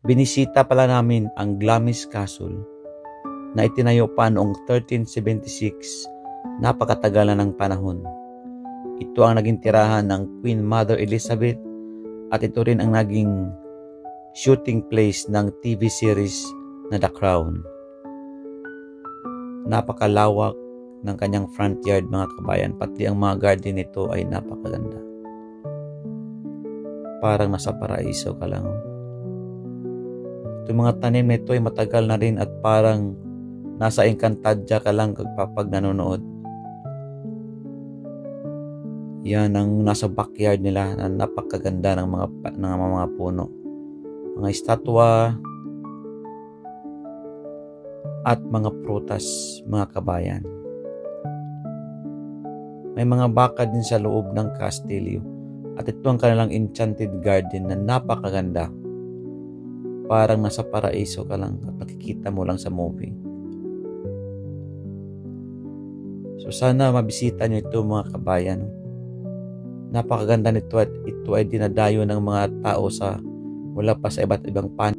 Binisita pala namin ang Glamis Castle na itinayo pa noong 1376, napakatagal na ng panahon. Ito ang naging tirahan ng Queen Mother Elizabeth at ito rin ang naging shooting place ng TV series na The Crown. Napakalawak ng kanyang front yard mga kabayan, pati ang mga garden nito ay napakaganda. Parang nasa paraiso ka lang. Itong mga tanim nito ay matagal na rin at parang nasa Encantadia ka lang kapag nanonood. Yan ang nasa backyard nila na napakaganda ng mga ng mga puno. Mga estatwa at mga prutas, mga kabayan. May mga baka din sa loob ng kastilyo at ito ang kanilang enchanted garden na napakaganda. Parang nasa paraiso ka lang at nakikita mo lang sa movie. So sana mabisita nyo ito mga kabayan. Napakaganda nito at ito ay dinadayo ng mga tao sa mula pa sa iba't ibang pan